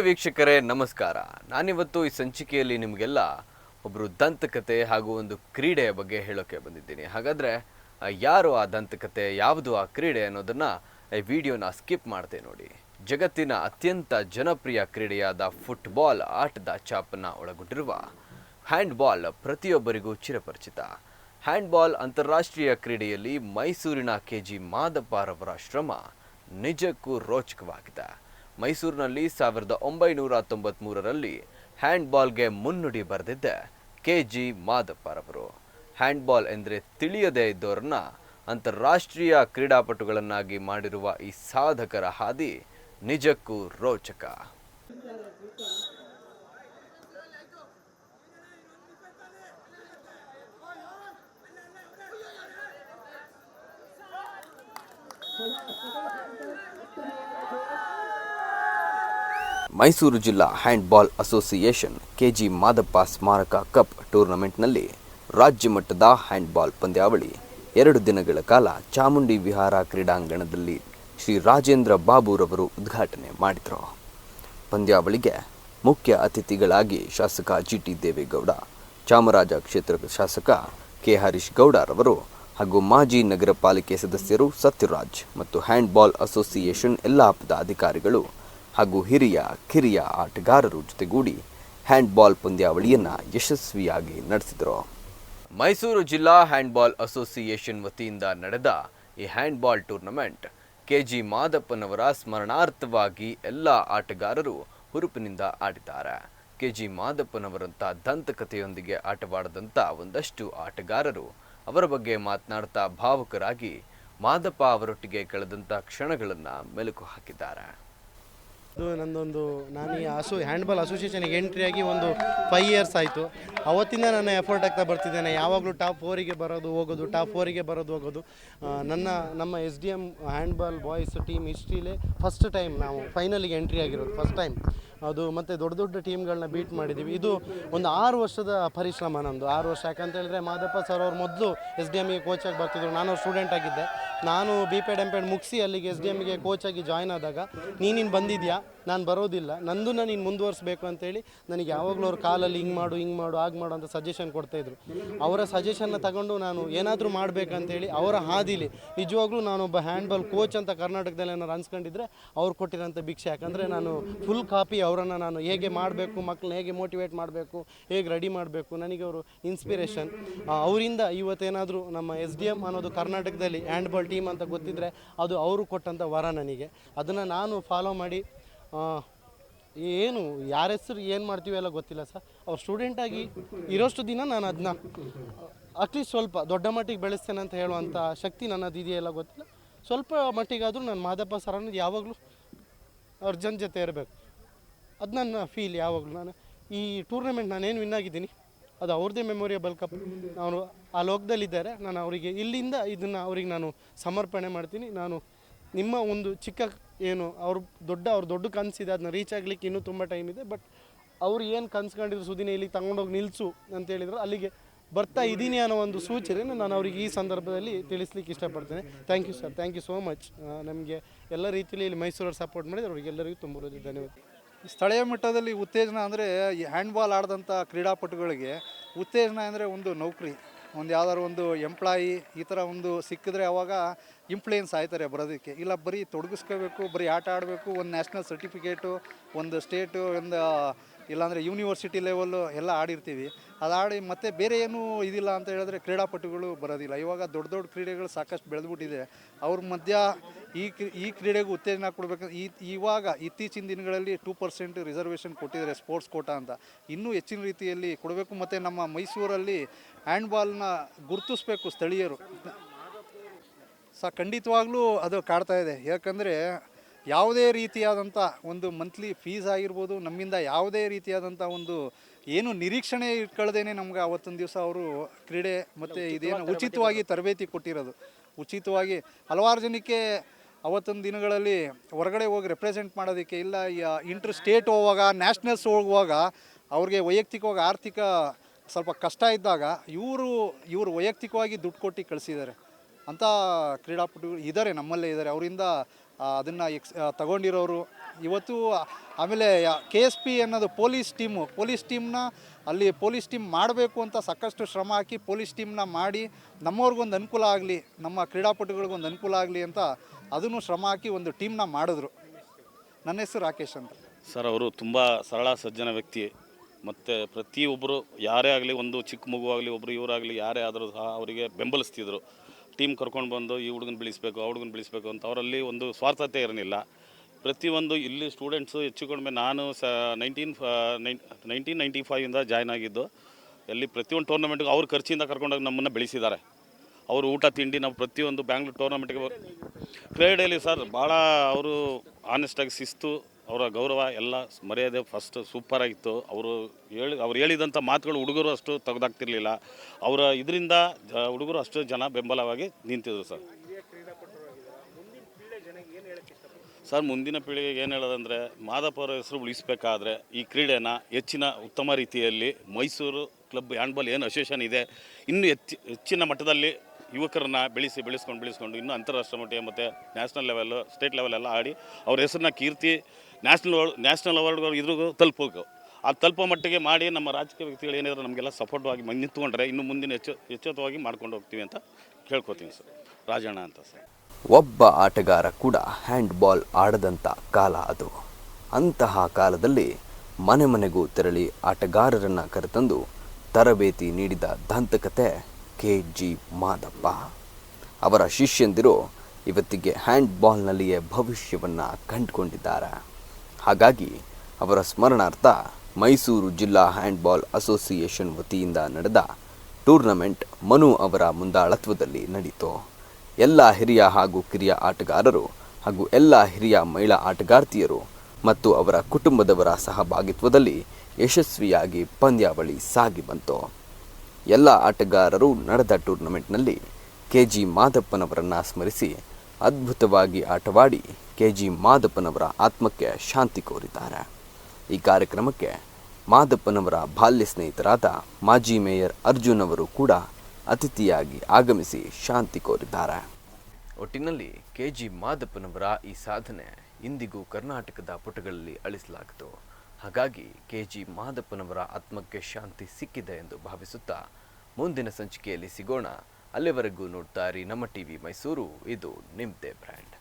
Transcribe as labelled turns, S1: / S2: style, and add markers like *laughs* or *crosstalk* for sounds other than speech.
S1: ವೀಕ್ಷಕರೇ, ನಮಸ್ಕಾರ. ನಾನಿವತ್ತು ಈ ಸಂಚಿಕೆಯಲ್ಲಿ ನಿಮಗೆಲ್ಲ ಒಬ್ಬರು ದಂತಕತೆ ಹಾಗೂ ಒಂದು ಕ್ರೀಡೆಯ ಬಗ್ಗೆ ಹೇಳೋಕೆ ಬಂದಿದ್ದೀನಿ. ಹಾಗಾದರೆ ಯಾರು ಆ ದಂತಕತೆ, ಯಾವುದು ಆ ಕ್ರೀಡೆ ಅನ್ನೋದನ್ನು ಈ ವಿಡಿಯೋನ ಸ್ಕಿಪ್ ಮಾಡ್ತೆ ನೋಡಿ. ಜಗತ್ತಿನ ಅತ್ಯಂತ ಜನಪ್ರಿಯ ಕ್ರೀಡೆಯಾದ ಫುಟ್ಬಾಲ್ ಆಟದ ಚಾಪನ್ನು ಒಳಗೊಂಡಿರುವ ಹ್ಯಾಂಡ್ಬಾಲ್ ಪ್ರತಿಯೊಬ್ಬರಿಗೂ ಚಿರಪರಿಚಿತ. ಹ್ಯಾಂಡ್ಬಾಲ್ ಅಂತಾರಾಷ್ಟ್ರೀಯ ಕ್ರೀಡೆಯಲ್ಲಿ ಮೈಸೂರಿನ ಕೆ ಜಿ ಮಾದಪ್ಪರವರ ಶ್ರಮ ನಿಜಕ್ಕೂ ರೋಚಕವಾಗಿದೆ. ಮೈಸೂರಿನಲ್ಲಿ ಸಾವಿರದ ಒಂಬೈನೂರ ತೊಂಬತ್ಮೂರರಲ್ಲಿ ಹ್ಯಾಂಡ್ಬಾಲ್ಗೆ ಮುನ್ನುಡಿ ಬರೆದಿದ್ದ ಕೆ ಜಿ ಮಾದಪ್ಪರವರು ಹ್ಯಾಂಡ್ಬಾಲ್ ಎಂದರೆ ತಿಳಿಯದೇ ಇದ್ದವರನ್ನ ಅಂತಾರಾಷ್ಟ್ರೀಯ ಕ್ರೀಡಾಪಟುಗಳನ್ನಾಗಿ ಮಾಡಿರುವ ಈ ಸಾಧಕರ ಹಾದಿ ನಿಜಕ್ಕೂ ರೋಚಕ. *laughs* ಮೈಸೂರು ಜಿಲ್ಲಾ ಹ್ಯಾಂಡ್ಬಾಲ್ ಅಸೋಸಿಯೇಷನ್ ಕೆಜಿ ಮಾದಪ್ಪ ಸ್ಮಾರಕ ಕಪ್ ಟೂರ್ನಮೆಂಟ್ನಲ್ಲಿ ರಾಜ್ಯ ಮಟ್ಟದ ಹ್ಯಾಂಡ್ಬಾಲ್ ಪಂದ್ಯಾವಳಿ ಎರಡು ದಿನಗಳ ಕಾಲ ಚಾಮುಂಡಿ ವಿಹಾರ ಕ್ರೀಡಾಂಗಣದಲ್ಲಿ ಶ್ರೀ ರಾಜೇಂದ್ರ ಬಾಬುರವರು ಉದ್ಘಾಟನೆ ಮಾಡಿದರು. ಪಂದ್ಯಾವಳಿಗೆ ಮುಖ್ಯ ಅತಿಥಿಗಳಾಗಿ ಶಾಸಕ ಜಿ ಟಿ ದೇವೇಗೌಡ, ಚಾಮರಾಜ ಕ್ಷೇತ್ರದ ಶಾಸಕ ಕೆ ಹರೀಶ್ ಗೌಡರವರು ಹಾಗೂ ಮಾಜಿ ನಗರ ಪಾಲಿಕೆ ಸದಸ್ಯರು ಸತ್ಯರಾಜ್ ಮತ್ತು ಹ್ಯಾಂಡ್ಬಾಲ್ ಅಸೋಸಿಯೇಷನ್ ಎಲ್ಲ ಪದಾಧಿಕಾರಿಗಳು ಹಾಗೂ ಹಿರಿಯ, ಕಿರಿಯ ಆಟಗಾರರು ಜೊತೆಗೂಡಿ ಹ್ಯಾಂಡ್ಬಾಲ್ ಪಂದ್ಯಾವಳಿಯನ್ನು ಯಶಸ್ವಿಯಾಗಿ ನಡೆಸಿದರು. ಮೈಸೂರು ಜಿಲ್ಲಾ ಹ್ಯಾಂಡ್ಬಾಲ್ ಅಸೋಸಿಯೇಷನ್ ವತಿಯಿಂದ ನಡೆದ ಈ ಹ್ಯಾಂಡ್ಬಾಲ್ ಟೂರ್ನಮೆಂಟ್ ಕೆ ಜಿ ಮಾದಪ್ಪನವರ ಸ್ಮರಣಾರ್ಥವಾಗಿ ಎಲ್ಲ ಆಟಗಾರರು ಹುರುಪಿನಿಂದ ಆಡಿದ್ದಾರೆ. ಕೆ ಜಿ ಮಾದಪ್ಪನವರಂಥ ದಂತಕಥೆಯೊಂದಿಗೆ ಆಟವಾಡದಂಥ ಒಂದಷ್ಟು ಆಟಗಾರರು ಅವರ ಬಗ್ಗೆ ಮಾತನಾಡ್ತಾ ಭಾವುಕರಾಗಿ ಮಾದಪ್ಪ ಅವರೊಟ್ಟಿಗೆ ಕಳೆದಂಥ ಕ್ಷಣಗಳನ್ನು ಮೆಲುಕು ಹಾಕಿದ್ದಾರೆ.
S2: ಇದು ನಂದೊಂದು ನಾನು ಈ ಅಸೋ ಹ್ಯಾಂಡ್ಬಾಲ್ ಅಸೋಸಿಯೇಷನ್ಗೆ ಎಂಟ್ರಿ ಆಗಿ ಒಂದು ಫೈವ್ ಇಯರ್ಸ್ ಆಯಿತು. ಅವತ್ತಿಂದ ನಾನು ಎಫರ್ಟ್ ಆಗ್ತಾ ಬರ್ತಿದ್ದೇನೆ. ಯಾವಾಗಲೂ ಟಾಪ್ ಫೋರಿಗೆ ಬರೋದು ಹೋಗೋದು ಟಾಪ್ ಫೋರಿಗೆ ಬರೋದು ಹೋಗೋದು. ನನ್ನ, ನಮ್ಮ S D M handball boys team ಹಿಸ್ಟ್ರಿಲೇ first time ನಾವು ಫೈನಲಿಗೆ ಎಂಟ್ರಿ ಆಗಿರೋದು ಫಸ್ಟ್ ಟೈಮ್ ಅದು ಮತ್ತು ದೊಡ್ಡ ದೊಡ್ಡ ಟೀಮ್ಗಳನ್ನ ಬೀಟ್ ಮಾಡಿದ್ದೀವಿ ಇದು ಒಂದು ಆರು ವರ್ಷದ ಪರಿಶ್ರಮ ನಮ್ಮದು ಆರು ವರ್ಷ. ಯಾಕಂತೇಳಿದ್ರೆ ಮಾದಪ್ಪ ಸರ್ ಅವ್ರು ಮೊದಲು ಎಸ್ ಡಿ ಎಮ್ಗೆ ಕೋಚಾಗಿ ಬರ್ತಿದ್ರು. ನಾನು ಸ್ಟೂಡೆಂಟ್ ಆಗಿದ್ದೆ. ನಾನು ಬಿ ಪೆಡ್ ಎಂ ಪೆಡ್ ಮುಗಿಸಿ ಅಲ್ಲಿಗೆ ಎಸ್ ಡಿ ಎಮ್ಗೆ ಕೋಚಾಗಿ ಜಾಯ್ನ್ ಆದಾಗ ನೀನಿನ್ನು ಬಂದಿದ್ಯಾ? ನಾನು ಬರೋದಿಲ್ಲ. ನಂದನ್ನ ನೀನು ಮುಂದುವರಿಸ್ಬೇಕು ಅಂತೇಳಿ ನನಗೆ ಯಾವಾಗಲೂ ಅವ್ರ ಕಾಲಲ್ಲಿ ಹಿಂಗೆ ಮಾಡು ಹಿಂಗೆ ಮಾಡು, ಹಾಗೆ ಮಾಡು ಅಂತ ಸಜೆಷನ್ ಕೊಡ್ತಾಯಿದ್ರು ಅವರ ಸಜೆಷನ್ನ ತಗೊಂಡು ನಾನು ಏನಾದರೂ ಮಾಡಬೇಕಂತೇಳಿ ಅವರ ಹಾದಿಲಿ ನಿಜವಾಗ್ಲೂ ನಾನೊಬ್ಬ ಹ್ಯಾಂಡ್ಬಾಲ್ ಕೋಚ್ ಅಂತ ಕರ್ನಾಟಕದಲ್ಲಿ ಏನಾರು ಅನ್ಸ್ಕೊಂಡಿದ್ರೆ ಅವ್ರು ಕೊಟ್ಟಿರೋಂಥ ಭಿಕ್ಷೆ. ಯಾಕಂದರೆ ನಾನು ಫುಲ್ ಕಾಪಿ ಅವರನ್ನು ನಾನು ಹೇಗೆ ಮಾಡಬೇಕು ಮಕ್ಕಳನ್ನ ಹೇಗೆ ಮೋಟಿವೇಟ್ ಮಾಡಬೇಕು, ಹೇಗೆ ರೆಡಿ ಮಾಡಬೇಕು, ನನಗೆ ಅವರು ಇನ್ಸ್ಪಿರೇಷನ್ ಅವರಿಂದ ಇವತ್ತೇನಾದರೂ ನಮ್ಮ ಎಸ್ ಡಿ ಎಂ ಅನ್ನೋದು ಕರ್ನಾಟಕದಲ್ಲಿ ಹ್ಯಾಂಡ್ಬಾಲ್ ಟೀಮ್ ಅಂತ ಗೊತ್ತಿದ್ದರೆ ಅದು ಅವರು ಕೊಟ್ಟಂಥ ವರ ನನಗೆ. ಅದನ್ನು ನಾನು ಫಾಲೋ ಮಾಡಿ ಏನು, ಯಾರ ಹೆಸರು ಏನು ಮಾಡ್ತೀವಿ ಎಲ್ಲ ಗೊತ್ತಿಲ್ಲ ಸರ್. ಅವ್ರು ಸ್ಟೂಡೆಂಟಾಗಿ ಇರೋಷ್ಟು ದಿನ ನಾನು ಅದನ್ನ ಅಟ್ಲೀಸ್ಟ್ ಸ್ವಲ್ಪ ದೊಡ್ಡ ಮಟ್ಟಿಗೆ ಬೆಳೆಸ್ತೇನೆ ಅಂತ ಹೇಳುವಂಥ ಶಕ್ತಿ ನನ್ನದು ಇದೆಯೆಲ್ಲ ಗೊತ್ತಿಲ್ಲ. ಸ್ವಲ್ಪ ಮಟ್ಟಿಗಾದರೂ ನಾನು ಮಾದಪ್ಪ ಸರ್ ಅನ್ನೋದು ಯಾವಾಗಲೂ ಅವ್ರ ಜನ ಜೊತೆ ಇರಬೇಕು. ಅದು ನನ್ನ ಫೀಲ್ ಯಾವಾಗಲೂ ನಾನು. ಈ ಟೂರ್ನಮೆಂಟ್ ನಾನೇನು ವಿನ್ ಆಗಿದ್ದೀನಿ, ಅದು ಅವ್ರದ್ದೇ ಮೆಮೊರಿಯಬಲ್ ಕಪ್ ಅವರು ಆ ಲೋಕದಲ್ಲಿದ್ದಾರೆ ನಾನು ಅವರಿಗೆ ಇಲ್ಲಿಂದ ಇದನ್ನು ಅವ್ರಿಗೆ ನಾನು ಸಮರ್ಪಣೆ ಮಾಡ್ತೀನಿ. ನಾನು ನಿಮ್ಮ ಒಂದು ಚಿಕ್ಕ ಏನು ಅವ್ರ ದೊಡ್ಡ ಅವ್ರ ದೊಡ್ಡ ಕನಸಿದೆ ಅದನ್ನ ರೀಚ್ ಆಗ್ಲಿಕ್ಕೆ ಇನ್ನೂ ತುಂಬ ಟೈಮ್ ಇದೆ ಬಟ್ ಅವ್ರು ಏನು ಕನ್ಸ್ಕೊಂಡಿದ್ರು ಸುದಿನ ಇಲ್ಲಿ ತಗೊಂಡೋಗಿ ನಿಲ್ಲಿಸು ಅಂತ ಹೇಳಿದ್ರು, ಅಲ್ಲಿಗೆ ಬರ್ತಾ ಇದ್ದೀನಿ ಅನ್ನೋ ಒಂದು ಸೂಚನೆ ನಾನು ಅವ್ರಿಗೆ ಈ ಸಂದರ್ಭದಲ್ಲಿ ತಿಳಿಸ್ಲಿಕ್ಕೆ ಇಷ್ಟಪಡ್ತೇನೆ. Thank you sir thank you so much ನಮಗೆ ಎಲ್ಲ ರೀತಿಯಲ್ಲಿ ಇಲ್ಲಿ ಮೈಸೂರವ್ರು ಸಪೋರ್ಟ್ ಮಾಡಿದ್ರೆ ಅವ್ರಿಗೆಲ್ಲರಿಗೂ ತುಂಬ ಧನ್ಯವಾದ.
S3: ಸ್ಥಳೀಯ ಮಟ್ಟದಲ್ಲಿ ಉತ್ತೇಜನ ಅಂದರೆ ಈ ಹ್ಯಾಂಡ್ಬಾಲ್ ಆಡಿದಂಥ ಕ್ರೀಡಾಪಟುಗಳಿಗೆ ಉತ್ತೇಜನ ಅಂದರೆ ಒಂದು ನೌಕರಿ. ಒಂದು ಯಾವ್ದಾದ್ರು ಒಂದು ಎಂಪ್ಲಾಯಿ ಈ ಥರ ಒಂದು ಸಿಕ್ಕಿದ್ರೆ ಅವಾಗ ಇಂಪ್ಲೂಯೆನ್ಸ್ ಆಯ್ತಾರೆ ಬರೋದಕ್ಕೆ. ಇಲ್ಲ, ಬರೀ ತೊಡಗಿಸ್ಕೋಬೇಕು, ಬರೀ ಆಟ ಆಡಬೇಕು, ಒಂದು ನ್ಯಾಷನಲ್ ಸರ್ಟಿಫಿಕೇಟು ಒಂದು ಸ್ಟೇಟು ಒಂದು ಇಲ್ಲಾಂದರೆ ಯೂನಿವರ್ಸಿಟಿ ಲೆವೆಲ್ಲು ಎಲ್ಲ ಆಡಿರ್ತೀವಿ. ಅದು ಆಡಿ ಮತ್ತೆ ಬೇರೆ ಏನೂ ಇದಿಲ್ಲ ಅಂತ ಹೇಳಿದ್ರೆ ಕ್ರೀಡಾಪಟುಗಳು ಬರೋದಿಲ್ಲ. ಇವಾಗ ದೊಡ್ಡ ದೊಡ್ಡ ಕ್ರೀಡೆಗಳು ಸಾಕಷ್ಟು ಬೆಳೆದ್ಬಿಟ್ಟಿದೆ. ಅವ್ರ ಮಧ್ಯ ಈ ಈ ಕ್ರೀಡೆಗೆ ಉತ್ತೇಜನ ಕೊಡಬೇಕು, ಈ, ಇವಾಗ ಇತ್ತೀಚಿನ ದಿನಗಳಲ್ಲಿ ಟೂ ಪರ್ಸೆಂಟ್ ರಿಸರ್ವೇಷನ್ ಕೊಟ್ಟಿದ್ದಾರೆ ಸ್ಪೋರ್ಟ್ಸ್ ಕೋಟಾ ಅಂತ. ಇನ್ನೂ ಹೆಚ್ಚಿನ ರೀತಿಯಲ್ಲಿ ಕೊಡಬೇಕು ಮತ್ತು ನಮ್ಮ ಮೈಸೂರಲ್ಲಿ ಹ್ಯಾಂಡ್ಬಾಲ್ನ ಗುರುತಿಸ್ಬೇಕು ಸ್ಥಳೀಯರು. ಸ, ಖಂಡಿತವಾಗ್ಲೂ ಅದು ಕಾಡ್ತಾ ಇದೆ. ಯಾಕಂದರೆ ಯಾವುದೇ ರೀತಿಯಾದಂಥ ಒಂದು ಮಂತ್ಲಿ ಫೀಸ್ ಆಗಿರ್ಬೋದು ನಮ್ಮಿಂದ ಯಾವುದೇ ರೀತಿಯಾದಂಥ ಒಂದು ಏನು ನಿರೀಕ್ಷಣೆ ಇಟ್ಕೊಳ್ದೇನೆ ನಮ್ಗೆ ಅವತ್ತೊಂದು ದಿವಸ ಅವರು ಕ್ರೀಡೆ ಮತ್ತು ಇದೇನು ಉಚಿತವಾಗಿ ತರಬೇತಿ ಕೊಟ್ಟಿರೋದು. ಉಚಿತವಾಗಿ ಹಲವಾರು ಜನಕ್ಕೆ ಅವತ್ತೊಂದು ದಿನಗಳಲ್ಲಿ ಹೊರಗಡೆ ಹೋಗಿ ರೆಪ್ರೆಸೆಂಟ್ ಮಾಡೋದಕ್ಕೆ ಇಲ್ಲ ಇಂಟರ್ ಸ್ಟೇಟ್ ಹೋಗುವಾಗ ನ್ಯಾಷನಲ್ಸ್ ಹೋಗುವಾಗ ಅವ್ರಿಗೆ ವೈಯಕ್ತಿಕವಾಗಿ ಆರ್ಥಿಕ ಸ್ವಲ್ಪ ಕಷ್ಟ ಇದ್ದಾಗ ಇವರು ಇವರು ವೈಯಕ್ತಿಕವಾಗಿ ದುಡ್ಡು ಕೊಟ್ಟು ಕಳಿಸಿದ್ದಾರೆ. ಅಂಥ ಕ್ರೀಡಾಪಟುಗಳು ಇದ್ದಾರೆ ನಮ್ಮಲ್ಲೇ ಇದ್ದಾರೆ ಅವರಿಂದ ಅದನ್ನು ಎಕ್ಸ್ ತಗೊಂಡಿರೋರು. ಇವತ್ತು ಆಮೇಲೆ ಕೆ ಎಸ್ ಪಿ ಅನ್ನೋದು ಪೊಲೀಸ್ ಟೀಮು. ಪೊಲೀಸ್ ಟೀಮ್ನ ಅಲ್ಲಿ ಪೊಲೀಸ್ ಟೀಮ್ ಮಾಡಬೇಕು ಅಂತ ಸಾಕಷ್ಟು ಶ್ರಮ ಹಾಕಿ ಪೊಲೀಸ್ ಟೀಮ್ನ ಮಾಡಿ ನಮ್ಮವ್ರಿಗೊಂದು ಅನುಕೂಲ ಆಗಲಿ, ನಮ್ಮ ಕ್ರೀಡಾಪಟುಗಳಿಗೊಂದು ಅನುಕೂಲ ಆಗಲಿ ಅಂತ ಅದನ್ನು ಶ್ರಮ ಹಾಕಿ ಒಂದು ಟೀಮ್ನ ಮಾಡಿದ್ರು. ನನ್ನ ಹೆಸರು ರಾಕೇಶ್ ಅಂತ.
S4: ಸರ್, ಅವರು ತುಂಬ ಸರಳ, ಸಜ್ಜನ ವ್ಯಕ್ತಿ. ಮತ್ತು ಪ್ರತಿಯೊಬ್ಬರು ಯಾರೇ ಆಗಲಿ ಒಂದು ಚಿಕ್ಕ ಮಗು ಆಗಲಿ ಒಬ್ಬರು ಇವರಾಗಲಿ, ಯಾರೇ ಆದರೂ ಸಹ ಅವರಿಗೆ ಬೆಂಬಲಿಸ್ತಿದ್ರು. ಟೀಮ್ ಕರ್ಕೊಂಡು ಬಂದು ಈ ಹುಡುಗನ ಬೆಳೆಸ್ಬೇಕು, ಆ ಹುಡುಗನ ಬೆಳೆಸ್ಬೇಕು ಅಂತ ಅವರಲ್ಲಿ ಒಂದು ಸ್ವಾರ್ಥತೆ ಇರಲಿಲ್ಲ. ಪ್ರತಿಯೊಂದು ಇಲ್ಲಿ ಸ್ಟೂಡೆಂಟ್ಸು ಹೆಚ್ಚು ಕಡಿಮೆ ನಾನು ಸ ನೈನ್ಟೀನ್ ನೈನ್ಟೀನ್ ನೈಂಟಿ ಫೈವಿಂದ ಜಾಯ್ನ್ ಆಗಿದ್ದು ಎಲ್ಲಿ ಪ್ರತಿಯೊಂದು ಟೂರ್ನಮೆಂಟ್ಗೆ ಅವ್ರ ಖರ್ಚಿಂದ ಕರ್ಕೊಂಡೋಗಿ ನಮ್ಮನ್ನು ಬೆಳೆಸಿದ್ದಾರೆ. ಅವರು ಊಟ, ತಿಂಡಿ ನಾವು ಪ್ರತಿಯೊಂದು ಬ್ಯಾಂಗ್ಳೂರ್ ಟೂರ್ನಮೆಂಟ್ಗೆ ಕ್ರೀಡೆಯಲ್ಲಿ ಸರ್, ಭಾಳ ಅವರು ಆನೆಸ್ಟಾಗಿ ಶಿಸ್ತು ಅವರ ಗೌರವ ಎಲ್ಲ ಮರ್ಯಾದೆ ಫಸ್ಟ್ ಸೂಪರ್ ಆಗಿತ್ತು. ಅವರು ಹೇಳಿ, ಅವ್ರು ಹೇಳಿದಂಥ ಮಾತುಗಳು ಹುಡುಗರು ಅಷ್ಟು ತೆಗೆದಾಗ್ತಿರ್ಲಿಲ್ಲ ಅವರ ಇದರಿಂದ ಹುಡುಗರು ಅಷ್ಟು ಜನ ಬೆಂಬಲವಾಗಿ ನಿಂತಿದ್ರು ಸರ್ ಸರ್ ಮುಂದಿನ ಪೀಳಿಗೆಗೆ ಏನು ಹೇಳೋದಂದರೆ ಮಾದಪ್ಪ ಅವರ ಹೆಸರು ಉಳಿಸಬೇಕಾದ್ರೆ ಈ ಕ್ರೀಡೆನ ಹೆಚ್ಚಿನ ಉತ್ತಮ ರೀತಿಯಲ್ಲಿ ಮೈಸೂರು ಕ್ಲಬ್ ಹ್ಯಾಂಡ್ಬಾಲ್ ಏನು ಅಸೋಸಿಯೇಷನ್ ಇದೆ, ಇನ್ನೂ ಹೆಚ್ಚು, ಹೆಚ್ಚಿನ ಮಟ್ಟದಲ್ಲಿ ಯುವಕರನ್ನ ಬೆಳೆಸಿ, ಬೆಳೆಸ್ಕೊಂಡು ಬೆಳೆಸ್ಕೊಂಡು ಇನ್ನೂ ಅಂತಾರಾಷ್ಟ್ರೀಯ ಮಟ್ಟ ಮತ್ತು ನ್ಯಾಷನಲ್ ಲೆವೆಲ್ಲು ಸ್ಟೇಟ್ ಲೆವೆಲೆಲ್ಲ ಆಡಿ ಅವ್ರ ಹೆಸರನ್ನ ಕೀರ್ತಿ ನ್ಯಾಷನಲ್ ನ್ಯಾಷನಲ್ ಅವಾರ್ಡ್ಗಳು ಇದ್ರಿಗೂ ತಲುಪಬೇಕು ಆ ತಲುಪೋ ಮಟ್ಟಿಗೆ ಮಾಡಿ ನಮ್ಮ ರಾಜಕೀಯ ವ್ಯಕ್ತಿಗಳು ಏನಿದ್ರು ನಮಗೆಲ್ಲ ಸಪೋರ್ಟ್ವಾಗಿ ನಿಂತ್ಕೊಂಡ್ರೆ ಇನ್ನು ಮುಂದಿನ ಹೆಚ್ಚು ಮಾಡ್ಕೊಂಡು ಹೋಗ್ತೀವಿ ಅಂತ ಕೇಳ್ಕೊತೀನಿ ಸರ್. ರಾಜಣ್ಣ ಅಂತ ಸರ್.
S1: ಒಬ್ಬ ಆಟಗಾರ ಕೂಡ ಹ್ಯಾಂಡ್ಬಾಲ್ ಆಡದಂಥ ಕಾಲ ಅದು. ಅಂತಹ ಕಾಲದಲ್ಲಿ ಮನೆ ಮನೆಗೂ ತೆರಳಿ ಆಟಗಾರರನ್ನು ಕರೆತಂದು ತರಬೇತಿ ನೀಡಿದ ದಂತಕತೆ ಕೆ. ಜಿ. ಮಾದಪ್ಪ. ಅವರ ಶಿಷ್ಯಂದಿರು ಇವತ್ತಿಗೆ ಹ್ಯಾಂಡ್ಬಾಲ್ನಲ್ಲಿಯೇ ಭವಿಷ್ಯವನ್ನು ಕಂಡುಕೊಂಡಿದ್ದಾರೆ. ಹಾಗಾಗಿ ಅವರ ಸ್ಮರಣಾರ್ಥ ಮೈಸೂರು ಜಿಲ್ಲಾ ಹ್ಯಾಂಡ್ಬಾಲ್ ಅಸೋಸಿಯೇಷನ್ ವತಿಯಿಂದ ನಡೆದ ಟೂರ್ನಮೆಂಟ್ ಮನು ಅವರ ಮುಂದಾಳತ್ವದಲ್ಲಿ ನಡೆಯಿತು ಎಲ್ಲ ಹಿರಿಯ ಹಾಗೂ ಕಿರಿಯ ಆಟಗಾರರು ಹಾಗೂ ಎಲ್ಲ ಹಿರಿಯ ಮಹಿಳಾ ಆಟಗಾರ್ತಿಯರು ಮತ್ತು ಅವರ ಕುಟುಂಬದವರ ಸಹಭಾಗಿತ್ವದಲ್ಲಿ ಯಶಸ್ವಿಯಾಗಿ ಪಂದ್ಯಾವಳಿ ಸಾಗಿ ಬಂತು. ಎಲ್ಲ ಆಟಗಾರರು ನಡೆದ ಟೂರ್ನಮೆಂಟ್ನಲ್ಲಿ ಕೆ ಜಿ ಮಾದಪ್ಪನವರನ್ನು ಸ್ಮರಿಸಿ ಅದ್ಭುತವಾಗಿ ಆಟವಾಡಿ ಕೆ ಜಿ ಮಾದಪ್ಪನವರ ಆತ್ಮಕ್ಕೆ ಶಾಂತಿ ಕೋರಿದ್ದಾರೆ. ಈ ಕಾರ್ಯಕ್ರಮಕ್ಕೆ ಮಾದಪ್ಪನವರ ಬಾಲ್ಯ ಸ್ನೇಹಿತರಾದ ಮಾಜಿ ಮೇಯರ್ ಅರ್ಜುನ್ ಅವರು ಕೂಡ ಅತಿಥಿಯಾಗಿ ಆಗಮಿಸಿ ಶಾಂತಿ ಕೋರಿದ್ದಾರೆ. ಒಟ್ಟಿನಲ್ಲಿ ಕೆ ಜಿ ಮಾದಪ್ಪನವರ ಈ ಸಾಧನೆ ಇಂದಿಗೂ ಕರ್ನಾಟಕದ ಪುಟಗಳಲ್ಲಿ ಅಳಿಸಲಾಗಿತು ಹಾಗಾಗಿ ಕೆ ಜಿ ಮಾದಪ್ಪನವರ ಆತ್ಮಕ್ಕೆ ಶಾಂತಿ ಸಿಕ್ಕಿದೆ ಎಂದು ಭಾವಿಸುತ್ತಾ ಮುಂದಿನ ಸಂಚಿಕೆಯಲ್ಲಿ ಸಿಗೋಣ. ಅಲ್ಲಿವರೆಗೂ ನೋಡ್ತಾ ಇರಿ ನಮ್ಮ ಟಿವಿ ಮೈಸೂರು ಇದು ನಿಮ್ಮದೇ ಬ್ರ್ಯಾಂಡ್.